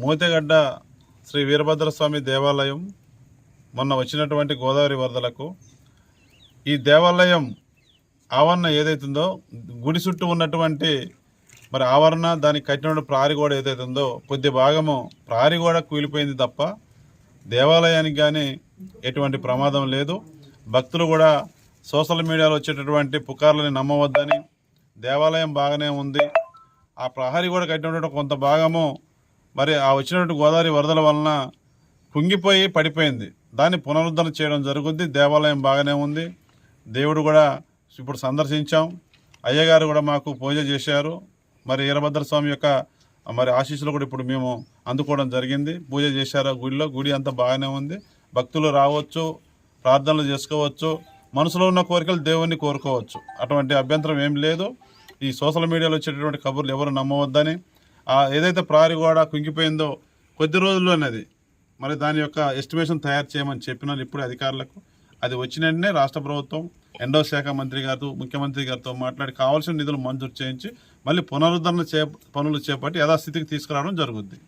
మూతెగడ్డ శ్రీ వీరభద్రస్వామి దేవాలయం మొన్న వచ్చినటువంటి గోదావరి వరదలకు ఈ దేవాలయం ఆవరణ ఏదైతుందో గుడి చుట్టూ ఉన్నటువంటి మరి ఆవరణ దానికి కట్టినటువంటి ప్రారిగోడ గోడ ఏదైతే ఉందో కొద్ది భాగము ప్రారిగోడ కూలిపోయింది తప్ప దేవాలయానికి కానీ ఎటువంటి ప్రమాదం లేదు. భక్తులు కూడా సోషల్ మీడియాలో వచ్చేటటువంటి పుకార్లని నమ్మవద్దని దేవాలయం బాగానే ఉంది. ఆ ప్రహరీ కూడా కట్టినటువంటి కొంత భాగము మరి ఆ వచ్చినటువంటి గోదావరి వరదల వలన కుంగిపోయి పడిపోయింది. దాన్ని పునరుద్ధరణ చేయడం జరుగుద్ది. దేవాలయం బాగానే ఉంది. దేవుడు కూడా ఇప్పుడు సందర్శించాం. అయ్యగారు కూడా మాకు పూజ చేశారు. మరి వీరభద్ర స్వామి యొక్క మరి ఆశీస్సులు కూడా ఇప్పుడు మేము అందుకోవడం జరిగింది. పూజ చేశారు ఆ గుడిలో. గుడి అంతా బాగానే ఉంది. భక్తులు రావచ్చు ప్రార్థనలు చేసుకోవచ్చు. మనసులో ఉన్న కోరికలు దేవుణ్ణి కోరుకోవచ్చు. అటువంటి అభ్యంతరం ఏం లేదు. ఈ సోషల్ మీడియాలో వచ్చేటటువంటి కబుర్లు ఎవరు నమ్మవద్దని ఏదైతే ప్రహరీ గోడ కుంగిపోయిందో కొద్ది రోజుల్లోనేది మరి దాని యొక్క ఎస్టిమేషన్ తయారు చేయమని చెప్పినాను ఇప్పుడు అధికారులకు. అది వచ్చిన వెంటనే రాష్ట్ర ప్రభుత్వం ఎండో శాఖ మంత్రి గారితో ముఖ్యమంత్రి గారితో మాట్లాడి కావాల్సిన నిధులు మంజూరు చేయించి మళ్ళీ పునరుద్ధరణ చే పనులు చేపట్టి యథాస్థితికి తీసుకురావడం జరుగుద్ది.